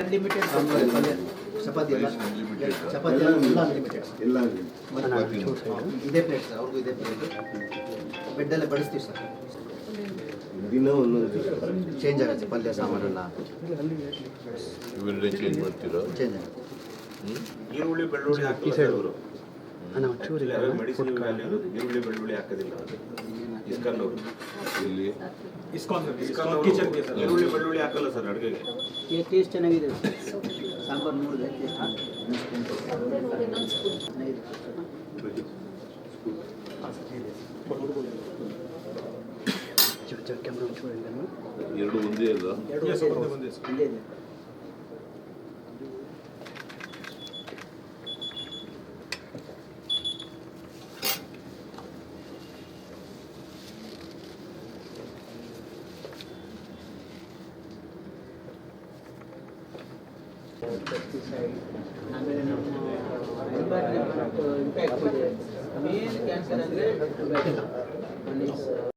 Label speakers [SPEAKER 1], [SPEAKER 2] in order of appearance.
[SPEAKER 1] Unlimited chapati ಎಲ್ಲ. ಚಪಾತಿ ಎಲ್ಲ unlimited
[SPEAKER 2] ಎಲ್ಲ
[SPEAKER 1] ಇದೇ ಪ್ಲೇಟ್ ಸರ್ ಅವ್ರಿಗೂ ಇದೇ ಪ್ಲೇಟ್ ಬೆಡ್ಡಲ್ಲೇ ಬಡಿಸ್ತೀವಿ ಸರ್
[SPEAKER 2] ದಿನ ಒಂದೊಂದು
[SPEAKER 1] ಚೇಂಜ್ ಆಗುತ್ತೆ ಪಲ್ಯ ಸಾಮಾನೆಲ್ಲ
[SPEAKER 2] ಇವೆರಡೇ ಚೇಂಜ್ ಮಾಡ್ತೀರಾ?
[SPEAKER 1] ಚೇಂಜ್ ಆಗುತ್ತೆ.
[SPEAKER 3] ಈರುಳ್ಳಿ ಬೆಳ್ಳುಳ್ಳಿ ಹಾಕಿಲ್ಲ ಅವರು ಮೆಡಿಸಿನ್ ವ್ಯಾಲ್ಯೂ ಈರುಳ್ಳಿ ಬೆಳ್ಳುಳ್ಳಿ ಹಾಕೋದಿಲ್ಲ ಇಸ್ಕಾನ್ ಅವರು.
[SPEAKER 2] ಇಲ್ಲಿ
[SPEAKER 3] ಇಸ್ಕಾನ್ ಇಸ್ಕಾನ್ ಈರುಳ್ಳಿ ಬೆಳ್ಳುಳ್ಳಿ ಹಾಕಲ್ಲ ಸರ್ ಅಡುಗೆಗೆ?
[SPEAKER 1] ಟೇಸ್ಟ್ ಚೆನ್ನಾಗಿದೆ. ಸಾಂಬಾರು ನೋಡಿದೆ
[SPEAKER 2] ಎರಡು ಒಂದೇ ಅಲ್ಲ
[SPEAKER 1] ಇಲ್ಲೇ ಇದೆ ಆಮೇಲೆ ನಮ್ಮ ಇಂಪ್ಯಾಕ್ಟ್ ಇದೆ. ಮೇನ್ ಕ್ಯಾನ್ಸರ್ ಅಂದರೆ